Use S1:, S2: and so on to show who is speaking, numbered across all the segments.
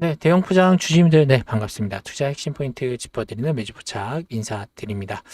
S1: 네, 대형 포장 주주님들, 네, 반갑습니다. 투자 핵심 포인트 짚어드리는 매주 포착 인사드립니다.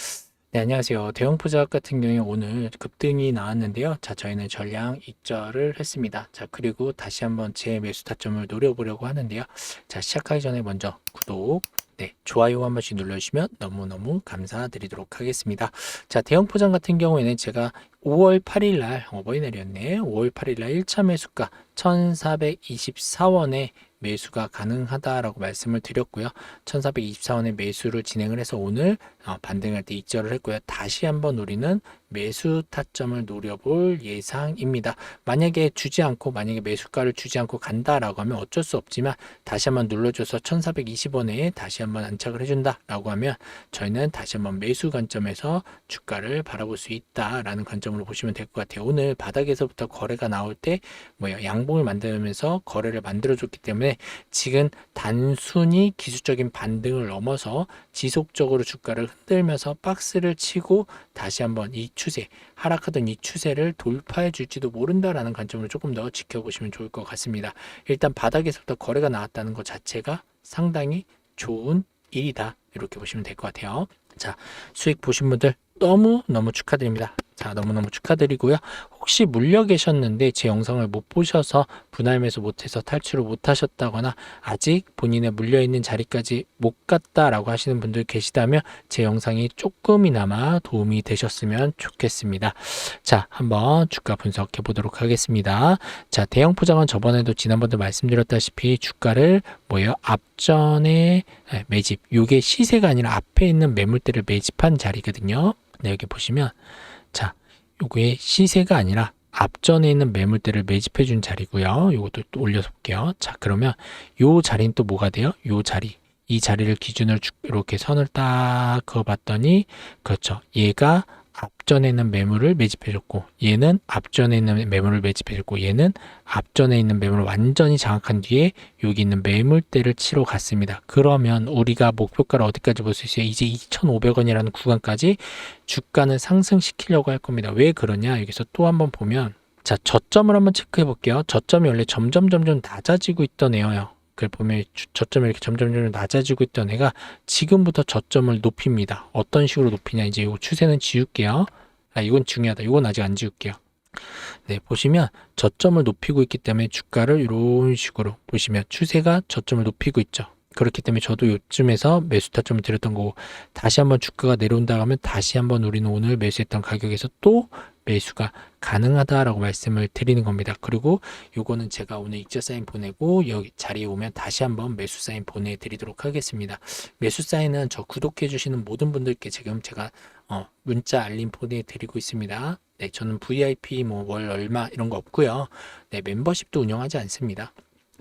S1: 네, 안녕하세요. 대형 포장 같은 경우에 오늘 급등이 나왔는데요. 자, 저희는 전량 익절을 했습니다. 자, 그리고 다시 한번 제 매수 타점을 노려보려고 하는데요. 자, 시작하기 전에 먼저 구독, 네, 좋아요 한 번씩 눌러주시면 너무너무 감사드리도록 하겠습니다. 자, 대형 포장 같은 경우에는 제가 5월 8일 날 어버이날이었네. 5월 8일 날 1차 매수가 1424원에 매수가 가능하다라고 말씀을 드렸고요. 1424원에 매수를 진행을 해서 오늘 어, 반등할 때 입절을 했고요. 다시 한번 우리는 매수 타점을 노려볼 예상입니다. 만약에 주지 않고 만약에 매수가를 주지 않고 간다라고 하면 어쩔 수 없지만 다시 한번 눌러줘서 1420원에 다시 한번 안착을 해준다라고 하면 저희는 다시 한번 매수 관점에서 주가를 바라볼 수 있다라는 관점으로 보시면 될 것 같아요. 오늘 바닥에서부터 거래가 나올 때 뭐야 양봉을 만들면서 거래를 만들어줬기 때문에 지금 단순히 기술적인 반등을 넘어서 지속적으로 주가를 흔들면서 박스를 치고 다시 한번 이 추세 하락하던 이 추세를 돌파해 줄지도 모른다라는 관점으로 조금 더 지켜보시면 좋을 것 같습니다. 일단 바닥에서부터 거래가 나왔다는 것 자체가 상당히 좋은 일이다 이렇게 보시면 될 것 같아요. 자 수익 보신 분들 너무 너무 축하드립니다. 자 너무너무 축하드리고요. 혹시 물려 계셨는데 제 영상을 못 보셔서 분할 매수 못해서 탈출을 못 하셨다거나 아직 본인의 물려 있는 자리까지 못 갔다라고 하시는 분들 계시다면 제 영상이 조금이나마 도움이 되셨으면 좋겠습니다. 자, 한번 주가 분석해 보도록 하겠습니다. 자, 대형 포장은 저번에도 지난번도 말씀드렸다시피 주가를 뭐예요? 앞전에 예, 매집. 요게 시세가 아니라 앞에 있는 매물대를 매집한 자리거든요. 네, 여기 보시면 자, 요게 시세가 아니라 앞전에 있는 매물대를 매집해 준 자리고요. 요것도 또 올려서 볼게요. 자, 그러면 요 자리는 또 뭐가 돼요? 요 자리. 이 자리를 기준으로 쭉 이렇게 선을 딱 그어봤더니 그렇죠. 얘가 앞전에 있는 매물을 매집해줬고 얘는 앞전에 있는 매물을 매집해줬고 얘는 앞전에 있는 매물을 완전히 장악한 뒤에 여기 있는 매물대를 치러 갔습니다. 그러면 우리가 목표가를 어디까지 볼 수 있어요? 이제 2,500원이라는 구간까지 주가는 상승시키려고 할 겁니다. 왜 그러냐? 여기서 또 한번 보면 자 저점을 한번 체크해 볼게요. 저점이 원래 점점 점점 낮아지고 있던 애예요. 그걸 보면 주- 저점이 이렇게 점점 점점 낮아지고 있던 애가 지금부터 저점을 높입니다. 어떤 식으로 높이냐 이제 이 추세는 지울게요. 아 이건 중요하다. 이건 아직 안 지울게요. 네 보시면 저점을 높이고 있기 때문에 주가를 이런 식으로 보시면 추세가 저점을 높이고 있죠. 그렇기 때문에 저도 요쯤에서 매수 타점을 드렸던 거고 다시 한번 주가가 내려온다 하면 다시 한번 우리는 오늘 매수했던 가격에서 또 매수가 가능하다라고 말씀을 드리는 겁니다. 그리고 요거는 제가 오늘 익절 사인 보내고 여기 자리에 오면 다시 한번 매수 사인 보내드리도록 하겠습니다. 매수 사인은 저 구독해 주시는 모든 분들께 지금 제가 어, 문자 알림 보내드리고 있습니다. 네, 저는 VIP 뭐 월 얼마 이런 거 없고요. 네, 멤버십도 운영하지 않습니다.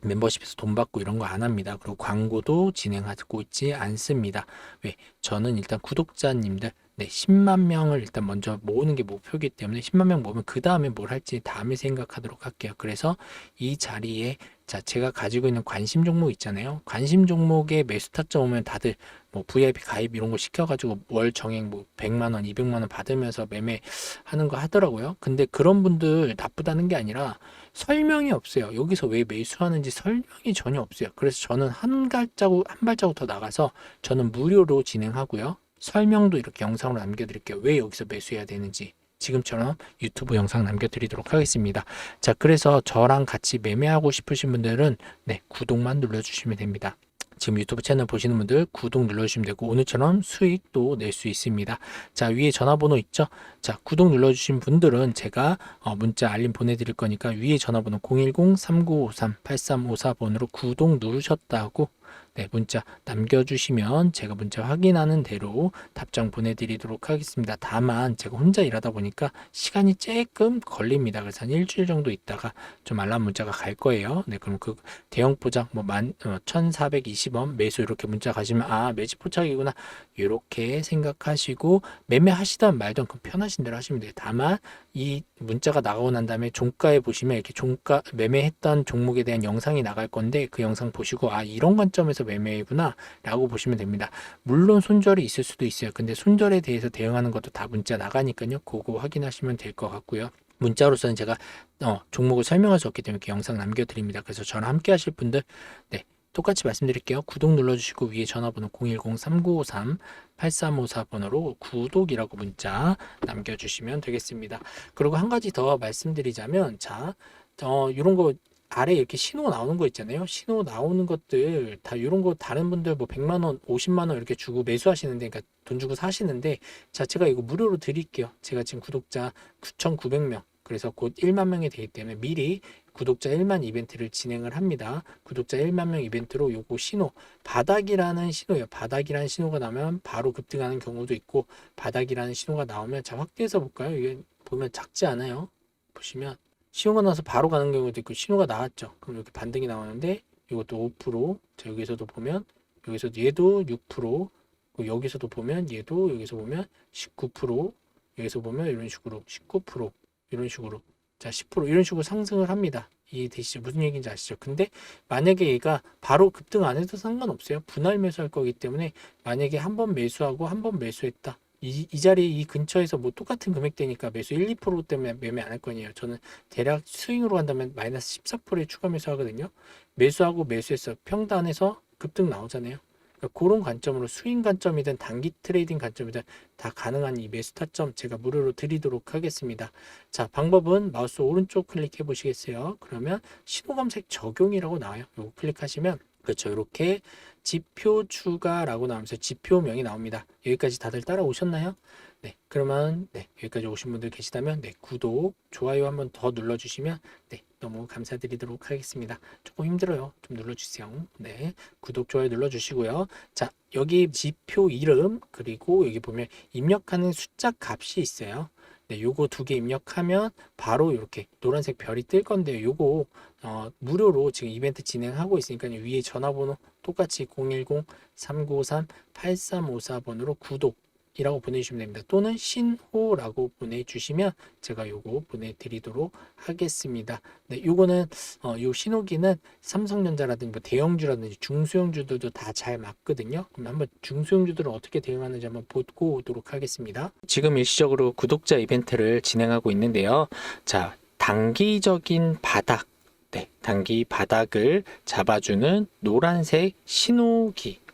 S1: 멤버십에서 돈 받고 이런 거 안 합니다. 그리고 광고도 진행하고 있지 않습니다. 왜? 저는 일단 구독자님들 네, 10만 명을 일단 먼저 모으는 게 목표이기 때문에 10만 명 모으면 그 다음에 뭘 할지 다음에 생각하도록 할게요. 그래서 이 자리에 자, 제가 가지고 있는 관심 종목 있잖아요. 관심 종목에 매수 타점 오면 다들 뭐 VIP 가입 이런 거 시켜가지고 월 정액 뭐 100만 원, 200만 원 받으면서 매매하는 거 하더라고요. 근데 그런 분들 나쁘다는 게 아니라 설명이 없어요. 여기서 왜 매수하는지 설명이 전혀 없어요. 그래서 저는 한 발자국 한 발자국 더 나가서 저는 무료로 진행하고요. 설명도 이렇게 영상으로 남겨드릴게요. 왜 여기서 매수해야 되는지. 지금처럼 유튜브 영상 남겨드리도록 하겠습니다. 자, 그래서 저랑 같이 매매하고 싶으신 분들은 네, 구독만 눌러주시면 됩니다. 지금 유튜브 채널 보시는 분들 구독 눌러주시면 되고 오늘처럼 수익도 낼 수 있습니다. 자 위에 전화번호 있죠? 자 구독 눌러주신 분들은 제가 어, 문자 알림 보내드릴 거니까 위에 전화번호 010-3953-8354번으로 구독 누르셨다고 네, 문자 남겨주시면 제가 문자 확인하는 대로 답장 보내드리도록 하겠습니다. 다만 제가 혼자 일하다 보니까 시간이 조금 걸립니다. 그래서 한 일주일 정도 있다가 좀 알람 문자가 갈 거예요. 네, 그럼 그 대형 포장 뭐 만 어, 1,420원 매수 이렇게 문자 가시면 아 매집 포착이구나 이렇게 생각하시고 매매하시던 말던 그 편하신 대로 하시면 돼요. 다만 이 문자가 나가고 난 다음에 종가에 보시면 이렇게 종가 매매했던 종목에 대한 영상이 나갈 건데 그 영상 보시고 아 이런 관점에서 매매구나 라고 보시면 됩니다. 물론 손절이 있을 수도 있어요. 근데 손절에 대해서 대응하는 것도 다 문자 나가니까요. 그거 확인하시면 될 것 같고요. 문자로서는 제가 어, 종목을 설명할 수 없기 때문에 이렇게 영상 남겨드립니다. 그래서 저랑 함께 하실 분들 네 똑같이 말씀드릴게요. 구독 눌러주시고 위에 전화번호 010-3953-8354번으로 구독이라고 문자 남겨주시면 되겠습니다. 그리고 한 가지 더 말씀드리자면 자, 어, 이런 거 아래 이렇게 신호 나오는 거 있잖아요. 신호 나오는 것들 다 이런 거 다른 분들 뭐 100만 원, 50만 원 이렇게 주고 매수하시는데 그러니까 돈 주고 사시는데 자, 제가 이거 무료로 드릴게요. 제가 지금 구독자 9,900명 그래서 곧 1만 명이 되기 때문에 미리 구독자 1만 이벤트를 진행을 합니다. 구독자 1만 명 이벤트로 요거 신호 바닥이라는 신호예요. 바닥이라는 신호가 나면 바로 급등하는 경우도 있고 바닥이라는 신호가 나오면 자 확대해서 볼까요? 이게 보면 작지 않아요. 보시면 신호가 나서 바로 가는 경우도 있고 신호가 나왔죠. 그럼 이렇게 반등이 나오는데 이것도 5%. 자 여기서도 보면 여기서 얘도 6%. 그리고 여기서도 보면 얘도 여기서 보면 19%. 여기서 보면 이런 식으로 19% 이런 식으로 자 10% 이런 식으로 상승을 합니다. 이해되시죠? 무슨 얘기인지 아시죠? 근데 만약에 얘가 바로 급등 안 해도 상관없어요. 분할 매수할 거기 때문에 만약에 한 번 매수하고 한 번 매수했다. 이, 이 자리 이 근처에서 뭐 똑같은 금액대니까 매수 1, 2% 때문에 매매 안 할거 아니에요. 저는 대략 스윙으로 한다면 마이너스 14%의 추가 매수하거든요. 매수하고 매수해서 평단에서 급등 나오잖아요. 그러니까 그런 관점으로 스윙 관점이든 단기 트레이딩 관점이든 다 가능한 이 매수 타점 제가 무료로 드리도록 하겠습니다. 자, 방법은 마우스 오른쪽 클릭해 보시겠어요? 그러면 신호 검색 적용이라고 나와요. 요거 클릭하시면 그렇죠. 이렇게 지표 추가라고 나오면서 지표명이 나옵니다. 여기까지 다들 따라오셨나요? 네, 그러면 네, 여기까지 오신 분들 계시다면 네, 구독, 좋아요 한번 더 눌러주시면 네, 너무 감사드리도록 하겠습니다. 조금 힘들어요. 좀 눌러주세요. 네, 구독, 좋아요 눌러주시고요. 자, 여기 지표 이름 그리고 여기 보면 입력하는 숫자 값이 있어요. 네, 요거 두 개 입력하면 바로 이렇게 노란색 별이 뜰 건데요. 요거 어, 무료로 지금 이벤트 진행하고 있으니까 위에 전화번호 똑같이 010-393-8354번으로 구독 이라고 보내주시면 됩니다. 또는 신호라고 보내주시면 제가 요거 보내드리도록 하겠습니다. 네, 요거는 어, 요 신호기는 삼성전자라든지 뭐 대형주라든지 중소형주들도 다 잘 맞거든요. 그럼 한번 중소형주들은 어떻게 대응하는지 한번 보고 오도록 하겠습니다. 지금 일시적으로 구독자 이벤트를 진행하고 있는데요. 자, 단기적인 바닥 네, 단기 바닥을 잡아주는 노란색 신호기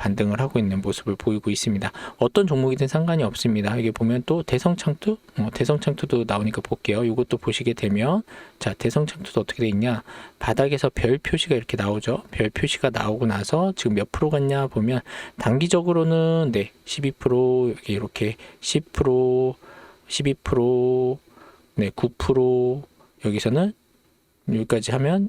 S1: 반등을 하고 있는 모습을 보이고 있습니다. 어떤 종목이든 상관이 없습니다. 여기 보면 또 대성창투, 어, 대성창투도 나오니까 볼게요. 이것도 보시게 되면 자 대성창투도 어떻게 돼 있냐? 바닥에서 별 표시가 이렇게 나오죠. 별 표시가 나오고 나서 지금 몇 프로 갔냐 보면 단기적으로는 네 12% 여기 이렇게 10% 12%네 9% 여기서는 여기까지 하면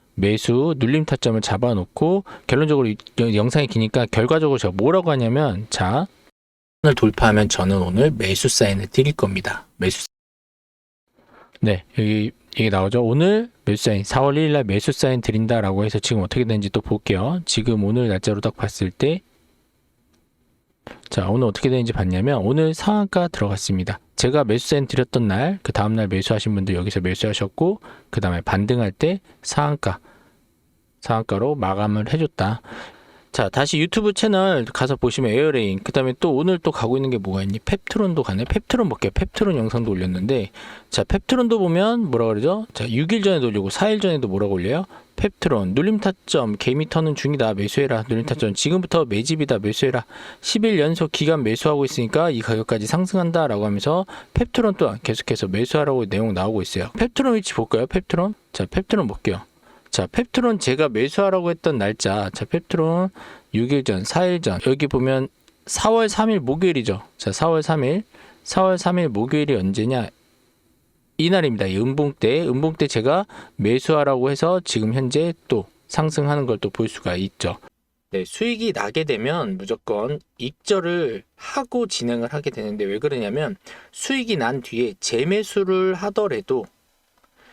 S1: 매수 눌림 타점을 잡아놓고 결론적으로 영상이 기니까 결과적으로 제가 뭐라고 하냐면 자을 돌파하면 저는 오늘 매수 사인을 드릴 겁니다. 매수 네 여기 이게 나오죠. 오늘 매수 사인 4월 1일 날 매수 사인 드린다라고 해서 지금 어떻게 되는지 또 볼게요. 지금 오늘 날짜로 딱 봤을 때 자, 오늘 어떻게 되는지 봤냐면 오늘 상한가 들어갔습니다. 제가 매수세는 드렸던 날, 그 다음 날 매수하신 분들 여기서 매수하셨고, 그 다음에 반등할 때 상한가, 상한가로 마감을 해줬다. 자, 다시 유튜브 채널 가서 보시면 에어레인, 그 다음에 또 오늘 또 가고 있는 게 뭐가 있니? 펩트론도 가네. 펩트론 볼게요. 펩트론 영상도 올렸는데, 자, 펩트론도 보면 뭐라 그러죠? 자, 6일 전에도 올리고 4일 전에도 뭐라고 올려요? 펩트론 눌림 타점 개미 터는 중이다 매수해라 눌림 타점 지금부터 매집이다 매수해라 10일 연속 기간 매수하고 있으니까 이 가격까지 상승한다 라고 하면서 펩트론 또한 계속해서 매수하라고 내용 나오고 있어요 펩트론 위치 볼까요 펩트론 자 펩트론 볼게요 자 펩트론 제가 매수하라고 했던 날짜. 자 펩트론 6일 전 4일 전. 여기 보면 4월 3일 목요일이죠. 자 4월 3일. 4월 3일 목요일이 언제냐? 이날입니다. 이 음봉 때, 음봉 때 제가 매수하라고 해서 지금 현재 또 상승하는 걸 또 볼 수가 있죠. 네, 수익이 나게 되면 무조건 익절을 하고 진행을 하게 되는데 왜 그러냐면 수익이 난 뒤에 재매수를 하더라도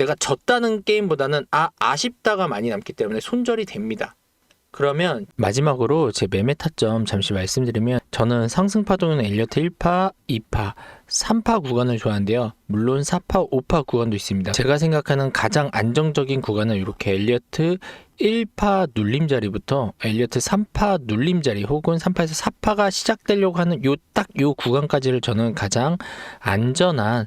S1: 내가 졌다는 게임보다는 아 아쉽다가 많이 남기 때문에 손절이 됩니다. 그러면 마지막으로 제 매매 타점 잠시 말씀드리면 저는 상승 파동은 엘리어트 1파, 2파, 3파 구간을 좋아하는데요. 물론 4파, 5파 구간도 있습니다. 제가 생각하는 가장 안정적인 구간은 이렇게 엘리어트 1파 눌림자리부터 엘리어트 3파 눌림자리 혹은 3파에서 4파가 시작되려고 하는 요 딱요 구간까지를 저는 가장 안전한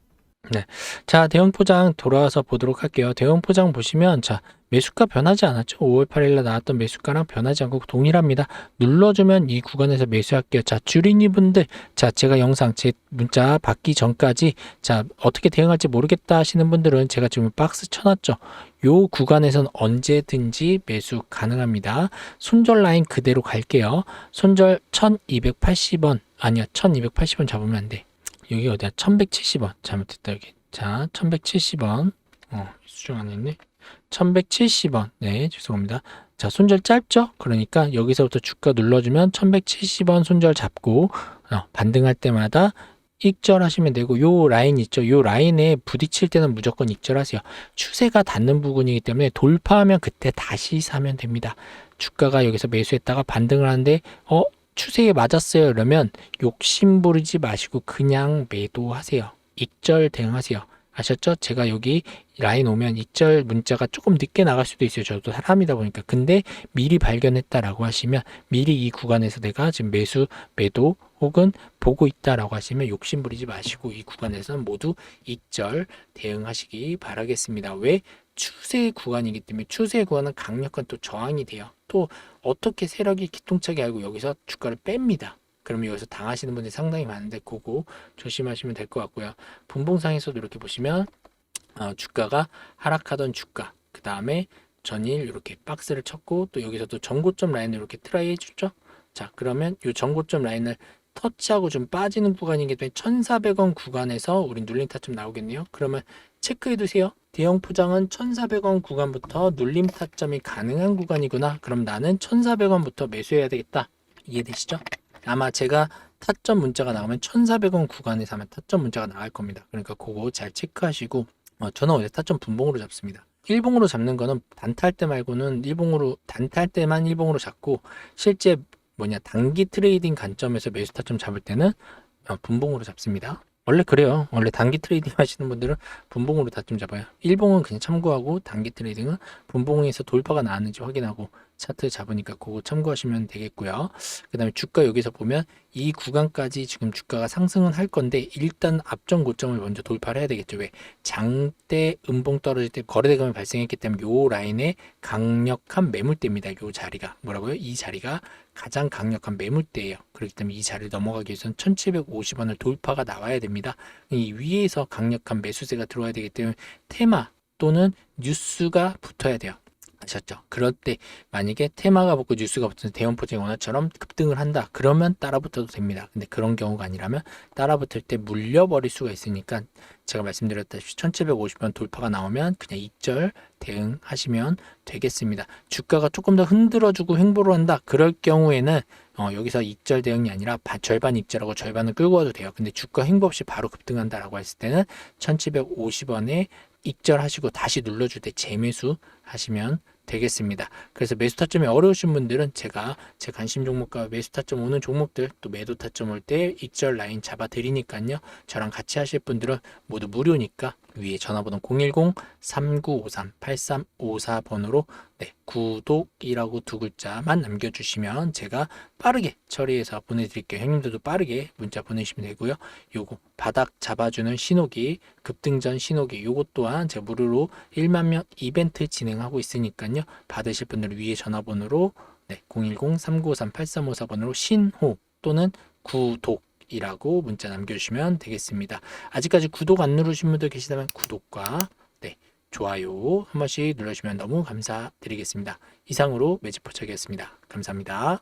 S1: 네. 자, 대형 포장 돌아와서 보도록 할게요. 대형 포장 보시면, 자, 매수가 변하지 않았죠? 5월 8일날 나왔던 매수가랑 변하지 않고 동일합니다. 눌러주면 이 구간에서 매수할게요. 자, 주린이 분들, 자, 제가 영상, 제 문자 받기 전까지, 자, 어떻게 대응할지 모르겠다 하시는 분들은 제가 지금 박스 쳐놨죠? 요 구간에선 언제든지 매수 가능합니다. 손절 라인 그대로 갈게요. 손절 1280원, 아니야, 1280원 잡으면 안 돼. 여기 어디야? 1170원. 잘못했다, 여기. 자, 1170원. 어, 수정 안 했네. 1170원. 네, 죄송합니다. 자, 손절 짧죠? 그러니까 여기서부터 주가 눌러주면 1170원 손절 잡고, 어, 반등할 때마다 익절하시면 되고, 요 라인 있죠? 요 라인에 부딪힐 때는 무조건 익절하세요. 추세가 닿는 부분이기 때문에 돌파하면 그때 다시 사면 됩니다. 주가가 여기서 매수했다가 반등을 하는데, 어, 추세에 맞았어요. 그러면 욕심 부리지 마시고 그냥 매도하세요. 익절 대응하세요. 아셨죠? 제가 여기 라인 오면 익절 문자가 조금 늦게 나갈 수도 있어요. 저도 사람이다 보니까. 근데 미리 발견했다라고 하시면 미리 이 구간에서 내가 지금 매수, 매도 혹은 보고 있다라고 하시면 욕심 부리지 마시고 이 구간에서는 모두 익절 대응하시기 바라겠습니다. 왜? 추세 구간이기 때문에 추세 구간은 강력한 또 저항이 돼요. 또 어떻게 세력이 기통차게 알고 여기서 주가를 뺍니다. 그러면 여기서 당하시는 분들이 상당히 많은데 그거 조심하시면 될 것 같고요. 분봉상에서도 이렇게 보시면 어, 주가가 하락하던 주가 그 다음에 전일 이렇게 박스를 쳤고 또 여기서도 전고점 라인을 이렇게 트라이 해주죠. 자 그러면 이 전고점 라인을 터치하고 좀 빠지는 구간이기 때문에 1,400원 구간에서 우리 눌림 타점 나오겠네요. 그러면 체크해 두세요. 대형 포장은 1,400원 구간부터 눌림 타점이 가능한 구간이구나. 그럼 나는 1,400원부터 매수해야 되겠다. 이해되시죠? 아마 제가 타점 문자가 나오면 1,400원 구간에서 아마 타점 문자가 나갈 겁니다. 그러니까 그거 잘 체크하시고 어, 저는 원래 타점 분봉으로 잡습니다. 일봉으로 잡는 거는 단타할 때 말고는 일봉으로 단타할 때만 일봉으로 잡고 실제 뭐냐 단기 트레이딩 관점에서 매수 타점 잡을 때는 어, 분봉으로 잡습니다. 원래 그래요. 원래 단기 트레이딩 하시는 분들은 분봉으로 타점 잡아요. 일봉은 그냥 참고하고 단기 트레이딩은 분봉에서 돌파가 나왔는지 확인하고 차트 잡으니까 그거 참고하시면 되겠고요. 그 다음에 주가 여기서 보면 이 구간까지 지금 주가가 상승은 할 건데 일단 앞전 고점을 먼저 돌파를 해야 되겠죠. 왜? 장대 음봉 떨어질 때 거래대금이 발생했기 때문에 요 라인에 강력한 매물대입니다. 요 자리가 뭐라고요? 이 자리가 가장 강력한 매물대예요. 그렇기 때문에 이 자리를 넘어가기 위해서는 1750원을 돌파가 나와야 됩니다. 이 위에서 강력한 매수세가 들어와야 되기 때문에 테마 또는 뉴스가 붙어야 돼요. 아셨죠? 그럴 때 만약에 테마가 붙고 뉴스가 붙은 대형 포장이 원화처럼 급등을 한다. 그러면 따라붙어도 됩니다. 근데 그런 경우가 아니라면 따라붙을 때 물려버릴 수가 있으니까 제가 말씀드렸다시피 1750원 돌파가 나오면 그냥 익절 대응하시면 되겠습니다. 주가가 조금 더 흔들어주고 횡보를 한다. 그럴 경우에는 어, 여기서 익절 대응이 아니라 바- 절반 익절하고 절반을 끌고 와도 돼요. 근데 주가 횡보 없이 바로 급등한다라고 했을 때는 1750원에 익절하시고 다시 눌러줄 때 재매수 하시면 되겠습니다. 그래서 매수 타점이 어려우신 분들은 제가 제 관심 종목과 매수 타점 오는 종목들 또 매도 타점 올때 익절 라인 잡아 드리니까요. 저랑 같이 하실 분들은 모두 무료니까 위에 전화번호 010-3953-8354번으로 네, 구독이라고 두 글자만 남겨주시면 제가 빠르게 처리해서 보내드릴게요. 형님들도 빠르게 문자 보내시면 되고요. 요거 바닥 잡아주는 신호기, 급등전 신호기 요것 또한 제가 무료로 1만 명 이벤트 진행하고 있으니까요. 받으실 분들은 위에 전화번호로 네, 010-3953-8354번으로 신호 또는 구독 이라고 문자 남겨주시면 되겠습니다. 아직까지 구독 안 누르신 분들 계시다면 구독과 네, 좋아요 한 번씩 눌러주시면 너무 감사드리겠습니다. 이상으로 매직포착이었습니다. 감사합니다.